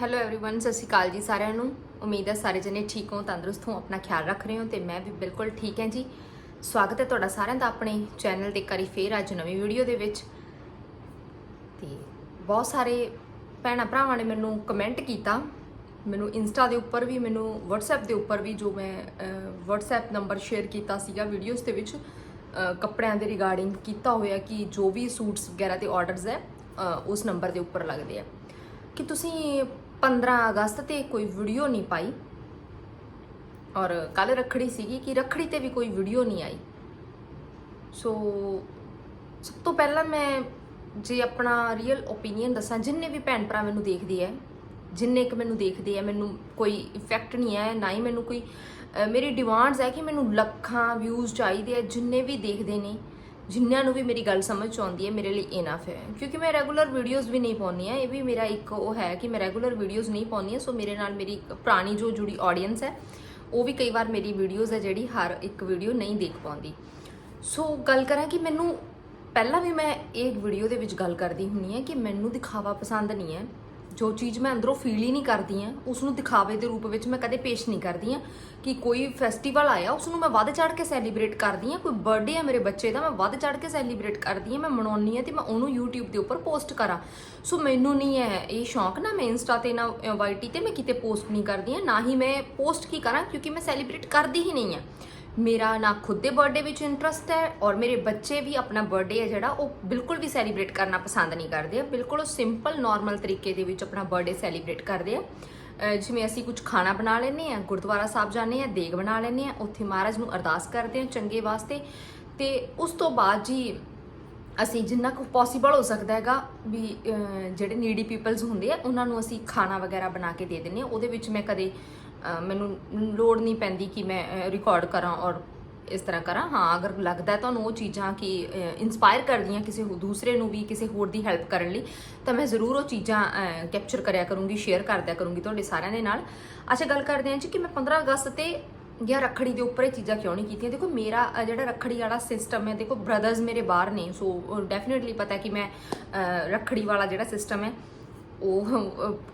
Hello everyone ਸਤਿ ਸ਼੍ਰੀ ਅਕਾਲ ਜੀ ਸਾਰਿਆਂ ਨੂੰ ਉਮੀਦ ਹੈ ਸਾਰੇ ਜਣੇ ਠੀਕ ਹੋ ਤੰਦਰੁਸਤ ਹੋ ਆਪਣਾ ਖਿਆਲ ਰੱਖ ਰਹੇ ਹੋ ਤੇ ਮੈਂ ਵੀ ਬਿਲਕੁਲ ਠੀਕ ਹਾਂ ਜੀ ਸਵਾਗਤ ਹੈ ਤੁਹਾਡਾ ਸਾਰਿਆਂ ਦਾ ਆਪਣੇ ਚੈਨਲ ਤੇ ਕਰੀ ਫੇਰ ਅੱਜ ਨਵੀਂ ਵੀਡੀਓ ਦੇ ਵਿੱਚ ਤੇ ਬਹੁਤ ਸਾਰੇ ਭੈਣਾਂ ਭਰਾਵਾਂ ਨੇ ਮੈਨੂੰ ਕਮੈਂਟ ਕੀਤਾ ਮੈਨੂੰ ਇੰਸਟਾ ਦੇ ਉੱਪਰ ਵੀ ਮੈਨੂੰ WhatsApp ਦੇ ਉੱਪਰ ਵੀ ਜੋ ਮੈਂ ਅਹ, WhatsApp ਨੰਬਰ ਸ਼ੇਅਰ ਕੀਤਾ ਸੀਗਾ ਵੀਡੀਓਜ਼ ਦੇ ਵਿੱਚ ਅਹ, ਕੱਪੜਿਆਂ ਦੇ ਰਿਗਾਰਡਿੰਗ ਕੀਤਾ ਹੋਇਆ ਕਿ ਜੋ ਵੀ ਸੂਟਸ ਵਗੈਰਾ ਦੇ ਆਰਡਰਸ ਹੈ ਅਹ, ਉਸ ਨੰਬਰ ਦੇ ਉੱਪਰ ਲੱਗਦੇ ਆ ਕਿ ਤੁਸੀਂ 15 ਅਗਸਤ ਤੇ ਕੋਈ ਵੀਡੀਓ ਨਹੀਂ ਪਾਈ। ਔਰ ਕੱਲ ਰੱਖੜੀ ਸੀਗੀ ਕਿ ਰੱਖੜੀ ਤੇ ਵੀ ਕੋਈ ਵੀਡੀਓ ਨਹੀਂ ਆਈ। ਸੋ ਸਭ ਤੋਂ ਪਹਿਲਾਂ ਮੈਂ ਜੇ ਆਪਣਾ ਰੀਅਲ ਓਪੀਨੀਅਨ ਦੱਸਾਂ, ਜਿੰਨੇ ਵੀ ਭੈਣ ਭਰਾ ਮੈਨੂੰ ਦੇਖਦੇ ਆ ਜਿੰਨੇ ਕਿ ਮੈਨੂੰ ਦੇਖਦੇ ਆ ਮੈਨੂੰ ਕੋਈ ਇਫੈਕਟ ਨਹੀਂ ਹੈ ਨਾ ਹੀ ਮੈਨੂੰ ਕੋਈ ਮੇਰੀ ਡਿਮਾਂਡਸ ਹੈ ਕਿ ਮੈਨੂੰ ਲੱਖਾਂ ਵਿਊਜ਼ ਚਾਹੀਦੇ ਆ ਜਿੰਨੇ ਵੀ ਦੇਖਦੇ ਨੇ। ਜਿੰਨਿਆਂ ਨੂੰ ਵੀ ਮੇਰੀ ਗੱਲ ਸਮਝ ਚ ਆਉਂਦੀ ਹੈ, ਮੇਰੇ ਲਈ ਇਨਫ ਹੈ। ਕਿਉਂਕਿ ਮੈਂ ਰੈਗੂਲਰ ਵੀਡੀਓਜ਼ ਵੀ ਨਹੀਂ ਪਾਉਂਦੀ ਆ ਇਹ ਵੀ ਮੇਰਾ ਇੱਕ ਉਹ ਹੈ ਕਿ ਮੈਂ ਰੈਗੂਲਰ ਵੀਡੀਓਜ਼ ਨਹੀਂ ਪਾਉਂਦੀ ਆ ਸੋ ਮੇਰੇ ਨਾਲ ਮੇਰੀ ਪੁਰਾਣੀ ਜੋ ਜੁੜੀ ਆਡੀਅנס ਹੈ, ਉਹ ਵੀ ਕਈ ਵਾਰ ਮੇਰੀ ਵੀਡੀਓਜ਼ ਹੈ ਜਿਹੜੀ ਹਰ ਇੱਕ ਵੀਡੀਓ ਨਹੀਂ ਦੇਖ ਪਾਉਂਦੀ। ਸੋ ਗੱਲ ਕਰਾਂ ਕਿ ਮੈਨੂੰ ਪਹਿਲਾਂ ਵੀ ਮੈਂ ਇਹ ਵੀਡੀਓ ਦੇ ਵਿੱਚ ਗੱਲ ਕਰਦੀ ਹੁੰਨੀ ਹੈ ਕਿ ਮੈਨੂੰ ਦਿਖਾਵਾ ਪਸੰਦ ਨਹੀਂ ਹੈ। ਜੋ ਚੀਜ਼ ਮੈਂ ਅੰਦਰੋਂ ਫੀਲ ਹੀ ਨਹੀਂ ਕਰਦੀ ਆ ਉਸ ਨੂੰ ਦਿਖਾਵੇ ਦੇ ਰੂਪ ਵਿੱਚ ਮੈਂ ਕਦੇ ਪੇਸ਼ ਨਹੀਂ ਕਰਦੀ ਆ ਕਿ ਕੋਈ ਫੈਸਟੀਵਲ ਆਇਆ ਉਸ ਨੂੰ ਮੈਂ ਵੱਧ ਚੜ ਕੇ ਸੈਲੀਬ੍ਰੇਟ ਕਰਦੀ ਆ ਕੋਈ ਬਰਥਡੇ ਆ ਮੇਰੇ ਬੱਚੇ ਦਾ, ਮੈਂ ਵੱਧ ਚੜ ਕੇ ਸੈਲੀਬ੍ਰੇਟ ਕਰਦੀ ਆ ਮੈਂ ਮਨਾਉਣੀ ਆ ਤੇ ਮੈਂ ਉਹਨੂੰ YouTube ਦੇ ਉੱਪਰ ਪੋਸਟ ਕਰਾਂ। ਸੋ ਮੈਨੂੰ ਨਹੀਂ ਹੈ ਇਹ ਸ਼ੌਂਕ ਨਾ ਮੈਂ ਇੰਸਟਾ ਤੇ ਨਾ ਵਾਈਟੀ ਤੇ ਮੈਂ ਕਿਤੇ ਪੋਸਟ ਨਹੀਂ ਕਰਦੀ ਆ ਨਾ ਹੀ ਮੈਂ ਪੋਸਟ ਕੀ ਕਰਾਂ, ਕਿਉਂਕਿ ਮੈਂ ਸੈਲੀਬ੍ਰੇਟ ਕਰਦੀ ਹੀ ਨਹੀਂ ਆ ਮੇਰਾ ਨਾ ਖੁਦ ਦੇ ਬਰਥਡੇ ਵਿੱਚ ਇੰਟਰਸਟ ਹੈ ਔਰ ਮੇਰੇ ਬੱਚੇ ਵੀ ਆਪਣਾ ਬਰਥਡੇ ਹੈ ਜਿਹੜਾ, ਉਹ ਬਿਲਕੁਲ ਵੀ ਸੈਲੀਬ੍ਰੇਟ ਕਰਨਾ ਪਸੰਦ ਨਹੀਂ ਕਰਦੇ ਆ। ਬਿਲਕੁਲ ਉਹ ਸਿੰਪਲ ਨਾਰਮਲ ਤਰੀਕੇ ਦੇ ਵਿੱਚ ਆਪਣਾ ਬਰਥਡੇ ਸੈਲੀਬ੍ਰੇਟ ਕਰਦੇ ਆ। ਜਿਵੇਂ ਅਸੀਂ ਕੁਝ ਖਾਣਾ ਬਣਾ ਲੈਂਦੇ ਆ ਗੁਰਦੁਆਰਾ ਸਾਹਿਬ ਜਾਂਦੇ ਆ ਦੇਗ ਬਣਾ ਲੈਂਦੇ ਆ ਉੱਥੇ ਮਹਾਰਾਜ ਨੂੰ ਅਰਦਾਸ ਕਰਦੇ ਆ ਚੰਗੇ ਵਾਸਤੇ। ਤੇ ਉਸ ਤੋਂ ਬਾਅਦ ਜੀ ਅਸੀਂ ਜਿੰਨਾ ਕੁ ਪੋਸੀਬਲ ਹੋ ਸਕਦਾ ਹੈਗਾ ਵੀ ਅਹ, ਜਿਹੜੇ ਨੀਡੀ ਪੀਪਲਸ ਹੁੰਦੇ ਆ ਉਹਨਾਂ ਨੂੰ ਅਸੀਂ ਖਾਣਾ ਵਗੈਰਾ ਬਣਾ ਕੇ ਦੇ ਦਿੰਦੇ ਆ ਉਹਦੇ ਵਿੱਚ ਮੈਂ ਕਦੇ ਅਹ, ਮੈਨੂੰ ਲੋੜ ਨਹੀਂ ਪੈਂਦੀ ਕਿ ਮੈਂ ਰਿਕਾਰਡ ਕਰਾਂ ਔਰ ਇਸ ਤਰ੍ਹਾਂ ਕਰਾਂ। ਹਾਂ ਅਗਰ ਲੱਗਦਾ ਹੈ ਤੁਹਾਨੂੰ ਉਹ ਚੀਜ਼ਾਂ ਕਿ ਇਨਸਪਾਇਰ ਕਰਦੀਆਂ ਕਿਸੇ ਹੋ ਦੂਸਰੇ ਨੂੰ ਵੀ ਕਿਸੇ ਹੋਰ ਦੀ ਹੈਲਪ ਕਰਨ ਲਈ ਤਾਂ ਮੈਂ ਜ਼ਰੂਰ ਉਹ ਚੀਜ਼ਾਂ ਕੈਪਚਰ ਕਰਿਆ ਕਰੂੰਗੀ ਸ਼ੇਅਰ ਕਰਦਿਆ ਕਰੂੰਗੀ ਤੁਹਾਡੇ ਸਾਰਿਆਂ ਦੇ ਨਾਲ। ਅੱਛਾ ਗੱਲ ਕਰਦੇ ਹਾਂ ਜੀ ਕਿ ਮੈਂ 15 ਅਗਸਤ ਤੇ ਜਾਂ ਰੱਖੜੀ ਦੇ ਉੱਪਰ ਇਹ ਚੀਜ਼ਾਂ ਕਿਉਂ ਨਹੀਂ ਕੀਤੀਆਂ? ਦੇਖੋ ਮੇਰਾ ਅ, ਜਿਹੜਾ ਰੱਖੜੀ ਵਾਲਾ ਸਿਸਟਮ ਹੈ ਦੇਖੋ ਬ੍ਰਦਰਸ ਮੇਰੇ ਬਾਹਰ ਨੇ ਸੋ ਡੈਫੀਨਿਟਲੀ ਪਤਾ ਹੈ ਕਿ ਮੈਂ ਅ, ਰੱਖੜੀ ਵਾਲਾ ਜਿਹੜਾ ਸਿਸਟਮ ਹੈ ਉਹ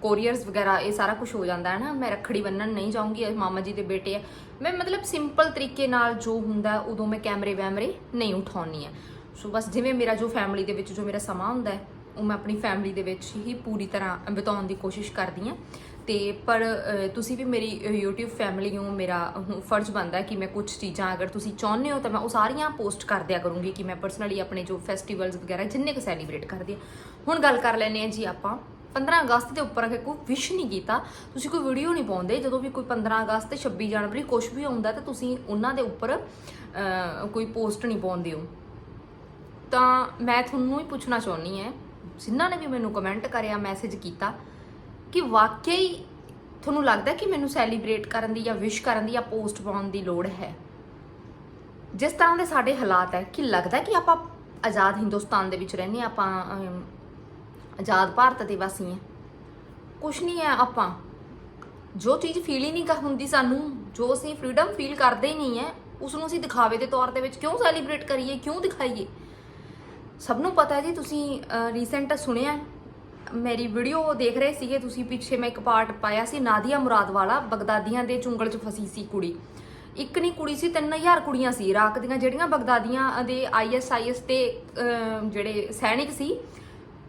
ਕੋਰੀਅਰਸ ਵਗੈਰਾ ਇਹ ਸਾਰਾ ਕੁਝ ਹੋ ਜਾਂਦਾ ਹੈ ਨਾ। ਮੈਂ ਰੱਖੜੀ ਬੰਨਣ ਨਹੀਂ ਜਾਊਂਗੀ ਇਹ ਮਾਮਾ ਜੀ ਦੇ ਬੇਟੇ ਆ। ਮੈਂ ਮਤਲਬ ਸਿੰਪਲ ਤਰੀਕੇ ਨਾਲ ਜੋ ਹੁੰਦਾ ਹੈ, ਉਦੋਂ ਮੈਂ ਕੈਮਰੇ ਵੈਮਰੇ ਨਹੀਂ ਉਠਾਉਣੀ ਹੈ। ਸੋ ਬਸ ਜਿਵੇਂ ਮੇਰਾ ਜੋ ਫੈਮਿਲੀ ਦੇ ਵਿੱਚ ਜੋ ਮੇਰਾ ਸਮਾਂ ਹੁੰਦਾ ਹੈ ਉਹ ਮੈਂ ਆਪਣੀ ਫੈਮਿਲੀ ਦੇ ਵਿੱਚ ਹੀ ਪੂਰੀ ਤਰ੍ਹਾਂ ਬਿਤਾਉਣ ਦੀ ਕੋਸ਼ਿਸ਼ ਕਰਦੀ ਹਾਂ। ਤੇ ਪਰ ਤੁਸੀਂ ਵੀ ਮੇਰੀ ਅਹ, YouTube ਫੈਮਿਲੀ ਹੋ ਮੇਰਾ ਹੁਣ ਫਰਜ਼ ਬਣਦਾ ਕਿ ਮੈਂ ਕੁਝ ਚੀਜ਼ਾਂ ਅਗਰ ਤੁਸੀਂ ਚਾਹੁੰਦੇ ਹੋ ਤਾਂ ਮੈਂ ਉਹ ਸਾਰੀਆਂ ਪੋਸਟ ਕਰ ਦਿਆ ਕਰੂੰਗੀ ਕਿ ਮੈਂ ਪਰਸਨਲੀ ਆਪਣੇ ਜੋ ਫੈਸਟੀਵਲਸ ਵਗੈਰਾ ਜਿੰਨੇ ਕੁ ਸੈਲੀਬ੍ਰੇਟ ਕਰਦੀ ਹਾਂ। ਹੁਣ ਗੱਲ ਕਰ ਲੈਂਦੇ ਹਾਂ ਜੀ ਆਪਾਂ। 15 ਅਗਸਤ ਦੇ ਉੱਪਰ ਅਗਰ ਕੋਈ ਵਿਸ਼ ਨਹੀਂ ਕੀਤਾ ਤੁਸੀਂ ਕੋਈ ਵੀਡੀਓ ਨਹੀਂ ਪਾਉਂਦੇ ਜਦੋਂ ਵੀ ਕੋਈ 15 ਅਗਸਤ ਤੇ 26 ਜਨਵਰੀ ਕੁਝ ਵੀ ਆਉਂਦਾ ਤਾਂ ਤੁਸੀਂ ਉਹਨਾਂ ਦੇ ਉੱਪਰ ਕੋਈ ਪੋਸਟ ਨਹੀਂ ਪਾਉਂਦੇ ਹੋ। ਤਾਂ ਮੈਂ ਤੁਹਾਨੂੰ ਹੀ ਪੁੱਛਣਾ ਚਾਹੁੰਦੀ ਹਾਂ ਜਿਨ੍ਹਾਂ ਨੇ ਵੀ ਮੈਨੂੰ ਕਮੈਂਟ ਕਰਿਆ ਮੈਸੇਜ ਕੀਤਾ ਕਿ ਵਾਕਈ ਤੁਹਾਨੂੰ ਲੱਗਦਾ ਕਿ ਮੈਨੂੰ ਸੈਲੀਬ੍ਰੇਟ ਕਰਨ ਦੀ ਜਾਂ ਵਿਸ਼ ਕਰਨ ਦੀ ਜਾਂ ਪੋਸਟ ਪਾਉਣ ਦੀ ਲੋੜ ਹੈ? ਜਿਸ ਤਰ੍ਹਾਂ ਦੇ ਸਾਡੇ ਹਾਲਾਤ ਹੈ, ਕਿ ਲੱਗਦਾ ਕਿ ਆਪਾਂ ਆਜ਼ਾਦ ਹਿੰਦੁਸਤਾਨ ਦੇ ਵਿੱਚ ਰਹਿੰਦੇ ਹਾਂ, ਆਪਾਂ ਆਜ਼ਾਦ ਭਾਰਤ ਦੇ ਵਾਸੀ ਹਾਂ। ਕੁਛ ਨਹੀਂ ਹੈ ਆਪਾਂ। ਜੋ ਚੀਜ਼ ਫੀਲ ਹੀ ਨਹੀਂ ਕਰ ਹੁੰਦੀ ਸਾਨੂੰ, ਜੋ ਅਸੀਂ ਫਰੀडम ਫੀਲ ਕਰਦੇ ਹੀ ਨਹੀਂ ਹੈ ਉਸ ਨੂੰ ਅਸੀਂ ਦਿਖਾਵੇ ਦੇ ਤੌਰ ਦੇ ਵਿੱਚ ਕਿਉਂ ਸੈਲੀਬ੍ਰੇਟ ਕਰੀਏ, ਕਿਉਂ ਦਿਖਾਈਏ? ਸਭ ਨੂੰ ਪਤਾ ਹੈ ਜੀ, ਤੁਸੀਂ ਰੀਸੈਂਟ ਸੁਣਿਆ ਮੇਰੀ ਵੀਡੀਓ ਦੇਖ ਰਹੇ ਸੀਗੇ, ਤੁਸੀਂ ਪਿੱਛੇ ਮੈਂ ਇੱਕ ਪਾਰਟ ਪਾਇਆ ਸੀ, ਨਾਦੀਆ ਮੁਰਾਦ ਵਾਲਾ, ਬਗਦਾਦੀਆਂ ਦੇ ਚੁੰਗਲ 'ਚ ਫਸੀ ਸੀ ਕੁੜੀ। ਇੱਕ ਨਹੀਂ, ਕੁੜੀ ਸੀ 3000 ਕੁੜੀਆਂ ਸੀ ਇਰਾਕ ਦੀਆਂ ਜਿਹੜੀਆਂ ਬਗਦਾਦੀਆਂ ਦੇ ਆਈਐਸਆਈਐਸ ਤੇ ਜਿਹੜੇ ਸੈਨਿਕ ਸੀ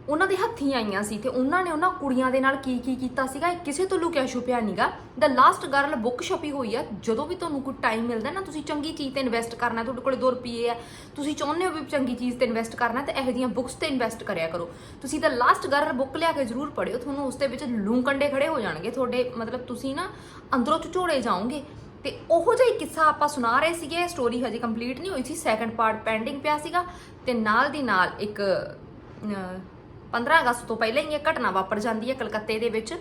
ਉਹਨਾਂ ਦੇ ਹੱਥੀਂ ਆਈਆਂ ਸੀ ਤੇ ਉਹਨਾਂ ਨੇ ਉਹਨਾਂ ਕੁੜੀਆਂ ਦੇ ਨਾਲ ਕੀ ਕੀ ਕੀਤਾ ਸੀਗਾ, ਇਹ ਕਿਸੇ ਤੋਂ ਲੁਕਿਆ ਛੁਪਿਆ ਨਹੀਂਗਾ ਦ ਲਾਸਟ ਗਰਲ ਬੁੱਕ ਛਪੀ ਹੋਈ ਆ, ਜਦੋਂ ਵੀ ਤੁਹਾਨੂੰ ਕੋਈ ਟਾਈਮ ਮਿਲਦਾ ਨਾ, ਤੁਸੀਂ ਚੰਗੀ ਚੀਜ਼ ਤੇ ਇਨਵੈਸਟ ਕਰਨਾ, ਤੁਹਾਡੇ ਕੋਲ 2 ਰੁਪਏ ਆ, ਤੁਸੀਂ ਚਾਹੁੰਦੇ ਹੋ ਵੀ ਚੰਗੀ ਚੀਜ਼ ਤੇ ਇਨਵੈਸਟ ਕਰਨਾ, ਤੇ ਇਹੋ ਜਿਹੀਆਂ ਬੁੱਕਸ ਤੇ ਇਨਵੈਸਟ ਕਰਿਆ ਕਰੋ। ਤੁਸੀਂ ਦ ਲਾਸਟ ਗਰਲ ਬੁੱਕ ਲਿਆ ਕੇ ਜ਼ਰੂਰ ਪੜਿਓ ਤੁਹਾਨੂੰ ਉਸ ਦੇ ਵਿੱਚ ਲੂੰ ਕੰਡੇ ਖੜੇ ਹੋ ਜਾਣਗੇ, ਤੁਹਾਡੇ ਮਤਲਬ ਤੁਸੀਂ ਨਾ ਅੰਦਰੋਂ ਝੋੜੇ ਜਾਓਗੇ। ਤੇ ਉਹੋ ਜਿਹਾ ਕਿੱਸਾ ਆਪਾਂ ਸੁਣਾ ਰਹੇ ਸੀਗੇ ਸਟੋਰੀ ਹਜੇ ਕੰਪਲੀਟ ਨਹੀਂ ਹੋਈ ਸੀ ਸੈਕੰਡ ਪਾਰਟ ਪੈਂਡਿੰਗ ਪਿਆ ਸੀਗਾ, ਤੇ ਨਾਲ ਦੀ ਨਾਲ ਇੱਕ 15 ਅਗਸਤ ਤੋਂ ਪਹਿਲਾਂ ਹੀ ਇਹ ਘਟਨਾ ਵਾਪਰ ਜਾਂਦੀ ਹੈ ਕਲਕੱਤੇ ਦੇ ਵਿੱਚ।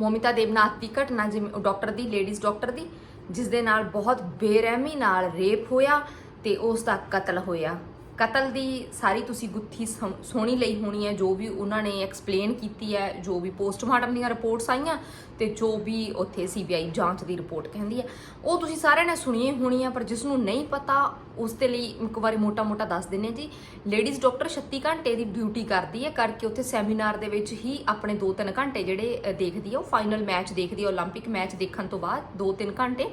ਮੋਮਿਤਾ ਦੇਵਨਾਥ ਦੀ ਘਟਨਾ, ਜਿਵੇਂ ਡਾਕਟਰ ਦੀ, ਲੇਡੀਜ਼ ਡਾਕਟਰ ਦੀ, ਜਿਸ ਦੇ ਨਾਲ ਬਹੁਤ ਬੇਰਹਿਮੀ ਨਾਲ ਰੇਪ ਹੋਇਆ ਤੇ ਉਸ ਦਾ ਕਤਲ ਹੋਇਆ। ਕਤਲ ਦੀ ਸਾਰੀ ਤੁਸੀਂ ਗੁੱਥੀ ਸਮ- ਸੋਹਣੀ ਲਈ ਹੋਣੀ ਹੈ ਜੋ ਵੀ ਉਹਨਾਂ ਨੇ ਐਕਸਪਲੇਨ ਕੀਤੀ ਹੈ ਜੋ ਵੀ ਪੋਸਟਮਾਰਟਮ ਦੀਆਂ ਰਿਪੋਰਟਸ ਆਈਆਂ ਤੇ ਜੋ ਵੀ ਉੱਥੇ ਸੀਬੀਆਈ ਜਾਂਚ ਦੀ ਰਿਪੋਰਟ ਕਹਿੰਦੀ ਹੈ ਉਹ ਤੁਸੀਂ ਸਾਰਿਆਂ ਨੇ ਸੁਣੀ ਹੋਣੀ ਹੈ ਪਰ ਜਿਸ ਨੂੰ ਨਹੀਂ ਪਤਾ ਉਸ ਦੇ ਲਈ ਇੱਕ ਵਾਰੀ ਮੋਟਾ-ਮੋਟਾ ਦੱਸ ਦਿੰਨੇ ਜੀ ਲੇਡੀਜ਼ ਡਾਕਟਰ 36 ਘੰਟੇ ਦੀ ਡਿਊਟੀ ਕਰਦੀ ਹੈ ਕਰਕੇ ਉੱਥੇ ਸੈਮੀਨਾਰ ਦੇ ਵਿੱਚ ਹੀ ਆਪਣੇ 2-3 ਘੰਟੇ ਜਿਹੜੇ ਅ, ਦੇਖਦੀ ਹੈ ਉਹ ਫਾਈਨਲ ਮੈਚ ਦੇਖਦੀ ਹੈ 올림픽 ਮੈਚ ਦੇਖਣ ਤੋਂ ਬਾਅਦ 2-3 ਘੰਟੇ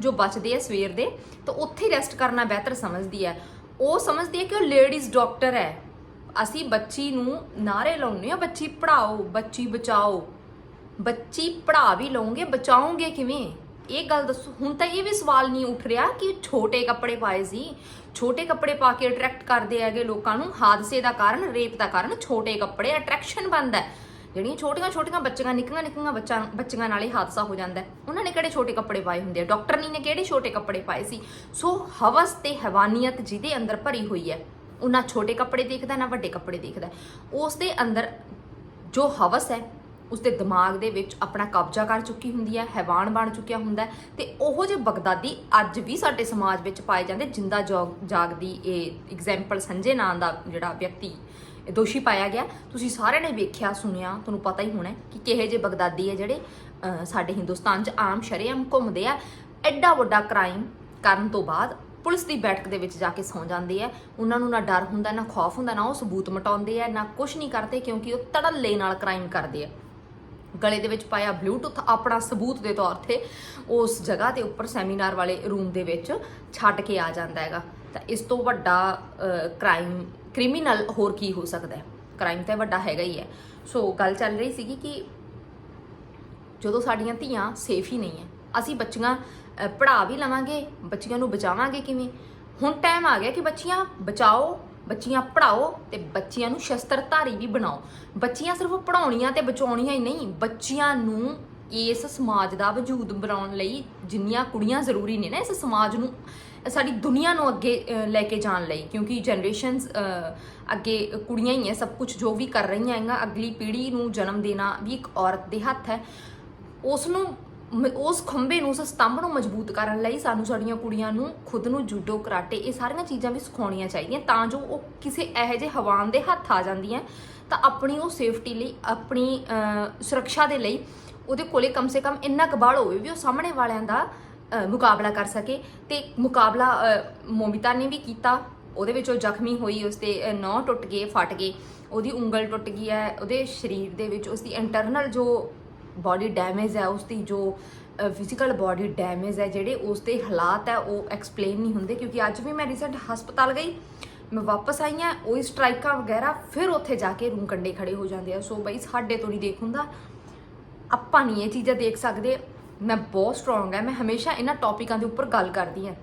ਜੋ ਬਚਦੇ ਆ ਸਵੇਰ ਦੇ ਤਾਂ ਉੱਥੇ ਰੈਸਟ ਕਰਨਾ ਬਿਹਤਰ ਸਮਝਦੀ ਹੈ ਉਹ ਸਮਝਦੀ ਹੈ ਕਿ ਉਹ ਲੇਡੀਜ਼ ਡਾਕਟਰ ਹੈ। ਅਸੀਂ ਬੱਚੀ ਨੂੰ ਨਾਰੇ ਲਾਉਂਦੇ ਆ ਬੱਚੀ ਪੜਾਓ ਬੱਚੀ ਬਚਾਓ। ਬੱਚੀ ਪੜਾ ਵੀ ਲਓਗੇ, ਬਚਾਓਗੇ ਕਿਵੇਂ? ਇਹ ਗੱਲ ਦੱਸੋ। ਹੁਣ ਤਾਂ ਇਹ ਵੀ ਸਵਾਲ ਨਹੀਂ ਉੱਠ ਰਿਹਾ ਕਿ ਛੋਟੇ ਕੱਪੜੇ ਪਾਏ ਸੀ। ਛੋਟੇ ਕੱਪੜੇ ਪਾ ਕੇ ਅਟਰੈਕਟ ਕਰਦੇ ਹੈਗੇ ਲੋਕਾਂ ਨੂੰ। ਹਾਦਸੇ ਦਾ ਕਾਰਨ ਰੇਪ ਦਾ ਕਾਰਨ, ਛੋਟੇ ਕੱਪੜੇ ਅਟਰੈਕਸ਼ਨ ਬਣਦਾ ਹੈ। ਜਿਹੜੀਆਂ ਛੋਟੀਆਂ ਛੋਟੀਆਂ ਬੱਚੀਆਂ, ਨਿੱਕੀਆਂ ਨਿੱਕੀਆਂ ਬੱਚਾ ਬੱਚੀਆਂ ਨਾਲ ਹੀ ਹਾਦਸਾ ਹੋ ਜਾਂਦਾ ਉਹਨਾਂ ਨੇ ਕਿਹੜੇ ਛੋਟੇ ਕੱਪੜੇ ਪਾਏ ਹੁੰਦੇ ਆ? ਡਾਕਟਰ ਨੇ ਕਿਹੜੇ ਛੋਟੇ ਕੱਪੜੇ ਪਾਏ ਸੀ? ਸੋ ਹਵਸ ਤੇ ਹੈਵਾਨੀਅਤ ਜਿਹਦੇ ਅੰਦਰ ਭਰੀ ਹੋਈ ਹੈ, ਉਹ ਨਾ ਛੋਟੇ ਕੱਪੜੇ ਦੇਖਦਾ, ਨਾ ਵੱਡੇ ਕੱਪੜੇ ਦੇਖਦਾ ਉਸ ਦੇ ਅੰਦਰ ਜੋ ਹਵਸ ਹੈ ਉਸਦੇ ਦਿਮਾਗ ਦੇ ਵਿੱਚ ਆਪਣਾ ਕਬਜ਼ਾ ਕਰ ਚੁੱਕੀ ਹੁੰਦੀ ਹੈ, ਹੈਵਾਨ ਬਣ ਚੁੱਕਿਆ ਹੁੰਦਾ ਹੈ ਤੇ ਉਹੋ ਜਿਹੇ ਬਗਦਾਦੀ ਅੱਜ ਵੀ ਸਾਡੇ ਸਮਾਜ ਵਿੱਚ ਪਾਏ ਜਾਂਦੇ, ਜਿੰਦਾ ਜੋਗ- ਜਾਗਦੀ ਇਹ ਐਗਜ਼ਾਮਪਲ ਸੰਜੇ ਨਾਂ ਦਾ ਜਿਹੜਾ ਵਿਅਕਤੀ ਦੋਸ਼ੀ ਪਾਇਆ ਗਿਆ। ਤੁਸੀਂ ਸਾਰਿਆਂ ਨੇ ਵੇਖਿਆ, ਸੁਣਿਆ, ਤੁਹਾਨੂੰ ਪਤਾ ਹੀ ਹੋਣਾ ਕਿ ਕਿਹੇ ਜਿਹੇ ਬਗਦਾਦੀ ਹੈ ਜਿਹੜੇ ਸਾਡੇ ਹਿੰਦੁਸਤਾਨ 'ਚ ਆਮ ਸ਼ਰੇਆਮ ਘੁੰਮਦੇ ਆ। ਐਡਾ ਵੱਡਾ ਕ੍ਰਾਈਮ ਕਰਨ ਤੋਂ ਬਾਅਦ ਪੁਲਿਸ ਦੀ ਬੈਠਕ ਦੇ ਵਿੱਚ ਜਾ ਕੇ ਸੌਂ ਜਾਂਦੇ ਆ। ਉਹਨਾਂ ਨੂੰ ਨਾ ਡਰ ਹੁੰਦਾ, ਨਾ ਖੌਫ ਹੁੰਦਾ, ਨਾ ਉਹ ਸਬੂਤ ਮਟਾਉਂਦੇ ਆ, ਨਾ ਕੁਝ ਨਹੀਂ ਕਰਦੇ ਕਿਉਂਕਿ ਉਹ ਤੜੱਲੇ ਨਾਲ ਕ੍ਰਾਈਮ ਕਰਦੇ ਆ। ਗਲੇ ਦੇ ਵਿੱਚ ਪਾਇਆ ਬਲੂਟੁੱਥ ਆਪਣਾ ਸਬੂਤ ਦੇ ਤੌਰ ਤੇ ਉਸ ਜਗ੍ਹਾ ਦੇ ਉੱਪਰ ਸੈਮੀਨਾਰ ਵਾਲੇ ਰੂਮ ਦੇ ਵਿੱਚ ਛੱਡ ਕੇ ਆ ਜਾਂਦਾ ਹੈਗਾ। ਤਾਂ ਇਸ ਤੋਂ ਵੱਡਾ ਕ੍ਰਾਈਮ ਕ੍ਰਿਮੀਨਲ ਹੋਰ ਕੀ ਹੋ ਸਕਦਾ ਹੈ? ਕ੍ਰਾਈਮ ਤਾਂ ਵੱਡਾ ਹੈਗਾ ਹੀ ਹੈ। ਸੋ ਗੱਲ ਚੱਲ ਰਹੀ ਸੀਗੀ ਕਿ ਜਦੋਂ ਸਾਡੀਆਂ ਧੀਆਂ ਸੇਫ ਹੀ ਨਹੀਂ ਹੈ ਅਸੀਂ ਬੱਚੀਆਂ ਅਹ, ਪੜ੍ਹਾ ਵੀ ਲਵਾਂਗੇ ਬੱਚੀਆਂ ਨੂੰ ਬਚਾਵਾਂਗੇ ਕਿਵੇਂ? ਹੁਣ ਟਾਈਮ ਆ ਗਿਆ ਕਿ ਬੱਚੀਆਂ ਬਚਾਓ ਬੱਚੀਆਂ ਪੜ੍ਹਾਓ ਤੇ ਬੱਚੀਆਂ ਨੂੰ ਸ਼ਸਤਰਧਾਰੀ ਵੀ ਬਣਾਓ। ਬੱਚੀਆਂ ਸਿਰਫ ਪੜਾਉਣੀਆਂ ਤੇ ਬਚਾਉਣੀਆਂ ਹੀ ਨਹੀਂ ਬੱਚੀਆਂ ਨੂੰ ਇਸ ਸਮਾਜ ਦਾ ਵਜੂਦ ਬਣਾਉਣ ਲਈ ਜਿੰਨੀਆਂ ਕੁੜੀਆਂ ਜ਼ਰੂਰੀ ਨੇ ਨਾ ਇਸ ਸਮਾਜ ਨੂੰ ਸਾਡੀ ਦੁਨੀਆ ਨੂੰ ਅੱਗੇ ਲੈ ਕੇ ਜਾਣ ਲਈ, ਕਿਉਂਕਿ ਜਨਰੇਸ਼ਨਸ ਅੱਗੇ ਕੁੜੀਆਂ ਹੀ ਹੈ, ਸਭ ਕੁਝ ਜੋ ਵੀ ਕਰ ਰਹੀਆਂ ਹੈਗਾ ਅਗਲੀ ਪੀੜ੍ਹੀ ਨੂੰ ਜਨਮ ਦੇਣਾ ਵੀ ਇੱਕ ਔਰਤ ਦੇ ਹੱਥ ਹੈ। ਉਸ ਨੂੰ ਮ- ਉਸ ਖੰਭੇ ਨੂੰ, ਉਸ ਸਤੰਭ ਨੂੰ ਮਜ਼ਬੂਤ ਕਰਨ ਲਈ ਸਾਨੂੰ ਸਾਡੀਆਂ ਕੁੜੀਆਂ ਨੂੰ ਖੁਦ ਨੂੰ ਜੂਡੋ, ਕਰਾਟੇ ਇਹ ਸਾਰੀਆਂ ਚੀਜ਼ਾਂ ਵੀ ਸਿਖਾਉਣੀਆਂ ਚਾਹੀਦੀਆਂ, ਤਾਂ ਜੋ ਉਹ ਕਿਸੇ ਇਹੋ ਜਿਹੇ ਹਵਾਨ ਦੇ ਹੱਥ ਆ ਜਾਂਦੀਆਂ, ਤਾਂ ਆਪਣੀ ਉਹ ਸੇਫਟੀ ਲਈ, ਆਪਣੀ ਸੁਰੱਖਿਆ ਦੇ ਲਈ ਉਹਦੇ ਕੋਲੇ ਕਮ ਸੇ ਕਮ ਇੰਨਾ ਕਬਾੜ ਹੋਵੇ ਵੀ ਉਹ ਸਾਹਮਣੇ ਵਾਲਿਆਂ ਦਾ ਮੁਕਾਬਲਾ ਕਰ ਸਕੇ ਤੇ ਮੁਕਾਬਲਾ ਮੋਮਿਤਾ ਨੇ ਵੀ ਕੀਤਾ। ਉਹਦੇ ਵਿੱਚ ਉਹ ਜ਼ਖਮੀ ਹੋਈ ਉਸਦੇ ਅਹ, ਨਹੁੰ ਟੁੱਟ ਗਏ ਫਟ ਗਏ। ਉਹਦੀ ਉਂਗਲ ਟੁੱਟ ਗਈ ਹੈ। ਉਹਦੇ ਸਰੀਰ ਦੇ ਵਿੱਚ ਉਸਦੀ ਇੰਟਰਨਲ ਜੋ ਬਾਡੀ ਡੈਮੇਜ ਹੈ ਉਸਦੀ ਜੋ ਫਿਜ਼ੀਕਲ ਬਾਡੀ ਡੈਮੇਜ ਹੈ ਜਿਹੜੇ ਉਸਦੇ ਹਾਲਾਤ ਹੈ ਉਹ ਐਕਸਪਲੇਨ ਨਹੀਂ ਹੁੰਦੇ ਕਿਉਂਕਿ ਅੱਜ ਵੀ ਮੈਂ ਰੀਸੈਂਟ ਹਸਪਤਾਲ ਗਈ ਮੈਂ ਵਾਪਸ ਆਈ ਹਾਂ ਉਹੀ ਸਟ੍ਰਾਈਕਾਂ ਵਗੈਰਾ ਫਿਰ ਉੱਥੇ ਜਾ ਕੇ ਰੂਮ ਕੰਡੇ ਖੜੇ ਹੋ ਜਾਂਦੇ ਆ। ਸੋ ਬਈ ਸਾਡੇ ਤੋਂ ਨਹੀਂ ਦੇਖ ਹੁੰਦਾ ਆਪਾਂ ਨਹੀਂ ਇਹ ਚੀਜ਼ਾਂ ਦੇਖ ਸਕਦੇ। ਮੈਂ ਬਹੁਤ ਸਟਰੋਂਗ ਹੈ, ਮੈਂ ਹਮੇਸ਼ਾ ਇਹਨਾਂ ਟੌਪਿਕਾਂ ਦੇ ਉੱਪਰ ਗੱਲ ਕਰਦੀ ਹਾਂ।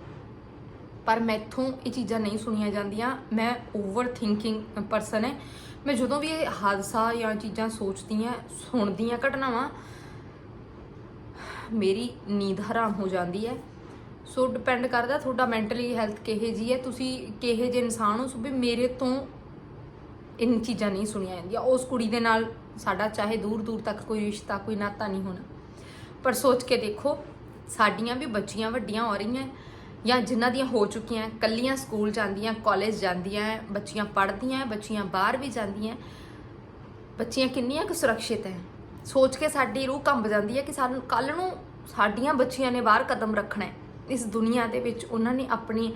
ਪਰ ਮੈਥੋਂ ਇਹ ਚੀਜ਼ਾਂ ਨਹੀਂ ਸੁਣੀਆਂ ਜਾਂਦੀਆਂ। ਮੈਂ ਓਵਰ ਥਿੰਕਿੰਗ ਪਰਸਨ ਹੈ। ਮੈਂ ਜਦੋਂ ਵੀ ਇਹ ਹਾਦਸਾ ਜਾਂ ਚੀਜ਼ਾਂ ਸੋਚਦੀ ਹਾਂ ਸੁਣਦੀ ਹਾਂ ਘਟਨਾਵਾਂ, ਮੇਰੀ ਨੀਂਦ ਹਰਾਮ ਹੋ ਜਾਂਦੀ ਹੈ। ਸੋ ਡਿਪੈਂਡ ਕਰਦਾ ਤੁਹਾਡਾ ਮੈਂਟਲੀ ਹੈਲਥ ਕਿਹੇ ਜੀ ਹੈ, ਤੁਸੀਂ ਕਿਹੇ ਜਿਹੇ ਇਨਸਾਨ ਹੋ। ਸੋ ਵੀ ਮੇਰੇ ਤੋਂ ਇਨ ਚੀਜ਼ਾਂ ਨਹੀਂ ਸੁਣੀਆਂ ਜਾਂਦੀਆਂ। ਉਸ ਕੁੜੀ ਦੇ ਨਾਲ ਸਾਡਾ ਚਾਹੇ ਦੂਰ ਦੂਰ ਤੱਕ ਕੋਈ ਰਿਸ਼ਤਾ, ਕੋਈ ਨਾਤਾ ਨਹੀਂ ਹੋਣਾ। ਪਰ ਸੋਚ ਕੇ ਦੇਖੋ, ਸਾਡੀਆਂ ਵੀ ਬੱਚੀਆਂ ਵੱਡੀਆਂ ਹੋ ਰਹੀਆਂ ਜਾਂ ਜਿਨ੍ਹਾਂ ਦੀਆਂ ਹੋ ਚੁੱਕੀਆਂ ਕੱਲੀਆਂ ਸਕੂਲ ਜਾਂਦੀਆਂ, ਕਾਲਜ ਜਾਂਦੀਆਂ ਬੱਚੀਆਂ ਪੜ੍ਹਦੀਆਂ ਬੱਚੀਆਂ ਬਾਹਰ ਵੀ ਜਾਂਦੀਆਂ ਬੱਚੀਆਂ ਕਿੰਨੀਆਂ ਕੁ ਸੁਰੱਖਿਅਤ ਹੈ? ਸੋਚ ਕੇ ਸਾਡੀ ਰੂਹ ਕੰਬ ਜਾਂਦੀ ਹੈ ਕਿ ਸਾਨੂੰ ਕੱਲ ਨੂੰ ਸਾਡੀਆਂ ਬੱਚੀਆਂ ਨੇ ਬਾਹਰ ਕਦਮ ਰੱਖਣਾ ਹੈ। ਇਸ ਦੁਨੀਆ ਦੇ ਵਿੱਚ ਉਹਨਾਂ ਨੇ ਆਪਣੀ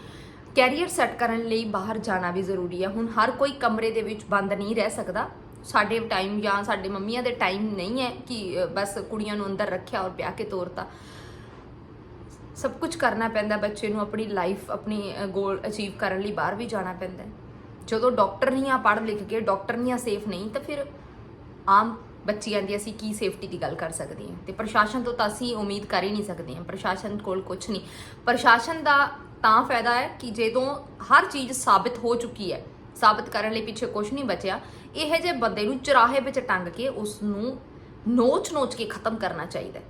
ਕੈਰੀਅਰ ਸੈੱਟ ਕਰਨ ਲਈ ਬਾਹਰ ਜਾਣਾ ਵੀ ਜ਼ਰੂਰੀ ਹੈ। ਹੁਣ ਹਰ ਕੋਈ ਕਮਰੇ ਦੇ ਵਿੱਚ ਬੰਦ ਨਹੀਂ ਰਹਿ ਸਕਦਾ। ਸਾਡੇ ਟਾਈਮ ਜਾਂ ਸਾਡੇ ਮੰਮੀਆਂ ਦੇ ਟਾਈਮ ਨਹੀਂ ਹੈ ਕਿ ਬਸ ਕੁੜੀਆਂ ਨੂੰ ਅੰਦਰ ਰੱਖਿਆ ਔਰ ਵਿਆਹ ਕੇ ਤੋਰਤਾ। ਸਭ ਕੁਝ ਕਰਨਾ ਪੈਂਦਾ, ਬੱਚੇ ਨੂੰ ਆਪਣੀ ਲਾਈਫ ਆਪਣੀ ਗੋਲ ਅਚੀਵ ਕਰਨ ਲਈ ਬਾਹਰ ਵੀ ਜਾਣਾ ਪੈਂਦਾ ਜਦੋਂ ਡਾਕਟਰ ਨਹੀਂ ਆ ਪੜ੍ਹ ਲਿਖ ਕੇ ਡਾਕਟਰ ਨਹੀਂ ਆ ਸੇਫ ਨਹੀਂ, ਤਾਂ ਫਿਰ ਆਮ ਬੱਚਿਆਂ ਦੀ ਅਸੀਂ ਕੀ ਸੇਫਟੀ ਦੀ ਗੱਲ ਕਰ ਸਕਦੇ ਹਾਂ? ਤੇ ਪ੍ਰਸ਼ਾਸਨ ਤੋਂ ਤਾਂ ਅਸੀਂ ਉਮੀਦ ਕਰ ਹੀ ਨਹੀਂ ਸਕਦੇ ਹਾਂ। ਪ੍ਰਸ਼ਾਸਨ ਕੋਲ ਕੁਝ ਨਹੀਂ। ਪ੍ਰਸ਼ਾਸਨ ਦਾ ਤਾਂ ਫਾਇਦਾ ਹੈ ਕਿ ਜਦੋਂ ਹਰ ਚੀਜ਼ ਸਾਬਿਤ ਹੋ ਚੁੱਕੀ ਹੈ ਸਾਬਤ ਕਰਨ ਲਈ ਪਿੱਛੇ ਕੁਝ ਨਹੀਂ ਬਚਿਆ। ਇਹੋ ਜਿਹੇ ਬੰਦੇ ਨੂੰ ਚਰਾਹੇ ਵਿੱਚ ਟੰਗ ਕੇ ਉਸ ਨੂੰ ਨੋਚ-ਨੋਚ ਕੇ ਖਤਮ ਕਰਨਾ ਚਾਹੀਦਾ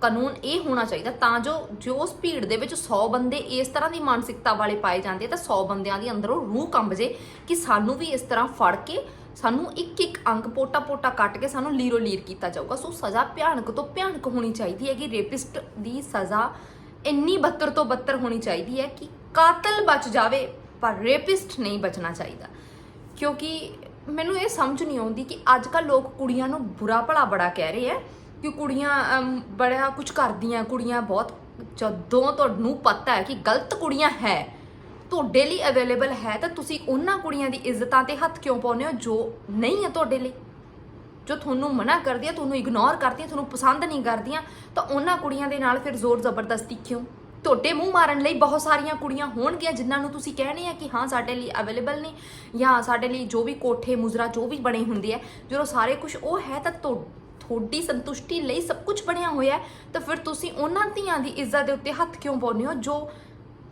ਕਾਨੂੰਨ ਇਹ ਹੋਣਾ ਚਾਹੀਦਾ ਤਾਂ ਜੋ ਜੋ ਉਸ ਭੀੜ ਦੇ ਵਿੱਚ 100 ਬੰਦੇ ਇਸ ਤਰ੍ਹਾਂ ਦੀ ਮਾਨਸਿਕਤਾ ਵਾਲੇ ਪਾਏ ਜਾਂਦੇ ਤਾਂ 100 ਬੰਦਿਆਂ ਦੀ ਅੰਦਰੋਂ ਰੂਹ ਕੰਬ ਜੇ ਕਿ ਸਾਨੂੰ ਵੀ ਇਸ ਤਰ੍ਹਾਂ ਫੜ ਕੇ ਸਾਨੂੰ ਇੱਕ ਇੱਕ ਅੰਗ ਪੋਟਾ-ਪੋਟਾ ਕੱਟ ਕੇ ਸਾਨੂੰ ਲੀਰੋ ਲੀਰ ਕੀਤਾ ਜਾਊਗਾ। ਸੋ ਸਜ਼ਾ ਭਿਆਨਕ ਤੋਂ ਭਿਆਨਕ ਹੋਣੀ ਚਾਹੀਦੀ ਹੈ ਕਿ ਰੇਪਿਸਟ ਦੀ ਸਜ਼ਾ ਇੰਨੀ ਬੱਤਰ ਤੋਂ ਬੱਤਰ ਹੋਣੀ ਚਾਹੀਦੀ ਹੈ ਕਿ ਕਾਤਲ ਬਚ ਜਾਵੇ। ਪਰ ਰੇਪਿਸਟ ਨਹੀਂ ਬਚਣਾ ਚਾਹੀਦਾ। ਕਿਉਂਕਿ ਮੈਨੂੰ ਇਹ ਸਮਝ ਨਹੀਂ ਆਉਂਦੀ ਕਿ ਅੱਜ ਕੱਲ ਲੋਕ ਕੁੜੀਆਂ ਨੂੰ ਬੁਰਾ ਭਲਾ ਬੜਾ ਕਹਿ ਰਹੇ ਆ, ਕਿ ਕੁੜੀਆਂ ਬੜਾ ਕੁਝ ਕਰਦੀਆਂ, ਕੁੜੀਆਂ ਬਹੁਤ, ਜਦੋਂ ਤੁਹਾਨੂੰ ਪਤਾ ਹੈ ਕਿ ਗਲਤ ਕੁੜੀਆਂ ਹੈ, ਤੁਹਾਡੇ ਲਈ ਅਵੇਲੇਬਲ ਹੈ, ਤਾਂ ਤੁਸੀਂ ਉਹਨਾਂ ਕੁੜੀਆਂ ਦੀ ਇੱਜ਼ਤਾਂ ਤੇ ਹੱਥ ਕਿਉਂ ਪਾਉਂਦੇ ਹੋ ਜੋ ਨਹੀਂ ਹੈ ਤੁਹਾਡੇ ਲਈ? ਜੋ ਤੁਹਾਨੂੰ ਮਨਾ ਕਰਦੀਆਂ, ਤੁਹਾਨੂੰ ਇਗਨੋਰ ਕਰਦੀਆਂ, ਤੁਹਾਨੂੰ ਪਸੰਦ ਨਹੀਂ ਕਰਦੀਆਂ, ਤਾਂ ਉਹਨਾਂ ਕੁੜੀਆਂ ਦੇ ਨਾਲ ਫਿਰ ਜ਼ੋਰ ਜ਼ਬਰਦਸਤੀ ਕਿਉਂ? ਤੁਹਾਡੇ ਮੂੰਹ ਮਾਰਨ ਲਈ ਬਹੁਤ ਸਾਰੀਆਂ ਕੁੜੀਆਂ ਹੋਣਗੀਆਂ ਜਿਨ੍ਹਾਂ ਨੂੰ ਤੁਸੀਂ ਕਹਿਣੇ ਆ ਕਿ ਹਾਂ, ਸਾਡੇ ਲਈ ਅਵੇਲੇਬਲ ਨੇ ਜਾਂ ਸਾਡੇ ਲਈ ਜੋ ਵੀ ਕੋਠੇ, ਮੁਜ਼ਰਾ, ਜੋ ਵੀ ਬਣੇ ਹੁੰਦੇ ਆ, ਜਦੋਂ ਸਾਰੇ ਕੁਝ ਉਹ ਹੈ ਤਾਂ ਤੁਹਾਡੀ ਸੰਤੁਸ਼ਟੀ ਲਈ ਸਭ ਕੁਝ ਬਣਿਆ ਹੋਇਆ ਤਾਂ ਫਿਰ ਤੁਸੀਂ ਉਹਨਾਂ ਧੀਆਂ ਦੀ ਇੱਜ਼ਤ ਦੇ ਉੱਤੇ ਹੱਥ ਕਿਉਂ ਪਾਉਂਦੇ ਹੋ ਜੋ